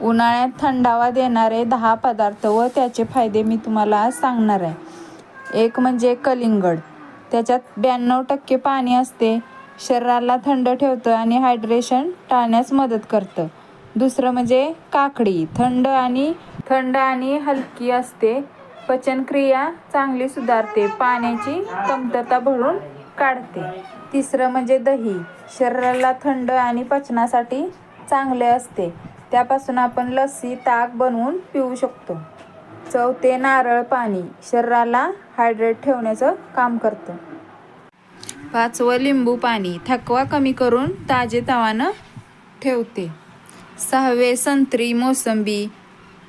उन्हाळ्यात थंडावा देणारे दहा पदार्थ व त्याचे फायदे मी तुम्हाला आज सांगणार आहे. एक म्हणजे कलिंगड. त्याच्यात ब्याण्णव टक्के पाणी असते. शरीराला थंड ठेवतं आणि हायड्रेशन टाळण्यास मदत करतं. दुसरं म्हणजे काकडी. थंड आणि थंड आणि हलकी असते. पचनक्रिया चांगली सुधारते. पाण्याची कमतरता भरून काढते. तिसरं म्हणजे दही. शरीराला थंड आणि पचनासाठी चांगले असते. त्यापासून आपण लस्सी ताक बनवून पिऊ शकतो. चौथे नारळ पाणी शरीराला हायड्रेट ठेवण्याचं काम करतं. पाचवं लिंबू पाणी थकवा कमी करून ताजेतवानं ठेवते. सहावे संत्री मोसंबी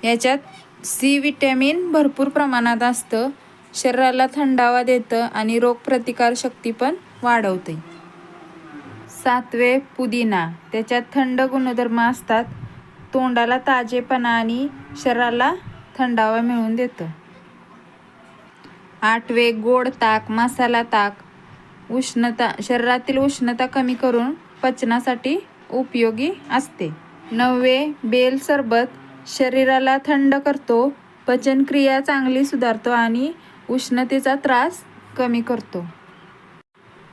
याच्यात सी विटॅमिन भरपूर प्रमाणात असतं. शरीराला थंडावा देतं आणि रोगप्रतिकारशक्ती पण वाढवते. सातवे पुदिना त्याच्यात थंड गुणधर्म असतात. तोंडाला ताजेपणा आणि शरीराला थंडावा मिळवून देतं. आठवे गोड ताक मसाला ताक उष्णता शरीरातील उष्णता कमी करून पचनासाठी उपयोगी असते. नववे बेल सरबत शरीराला थंड करतो पचनक्रिया चांगली सुधारतो आणि उष्णतेचा त्रास कमी करतो.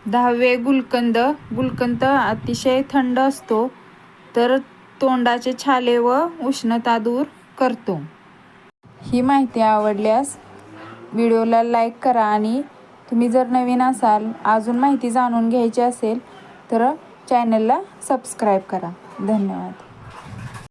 दहावे गुलकंद गुलकंद अतिशय थंड असतो तर तोंडाचे छाले व उष्णता दूर करतो. ही माहिती आवडल्यास व्हिडिओला लाईक करा आणि तुम्ही जर नवीन असाल अजून माहिती जाणून घ्यायची असेल तर चॅनलला सबस्क्राईब करा. धन्यवाद.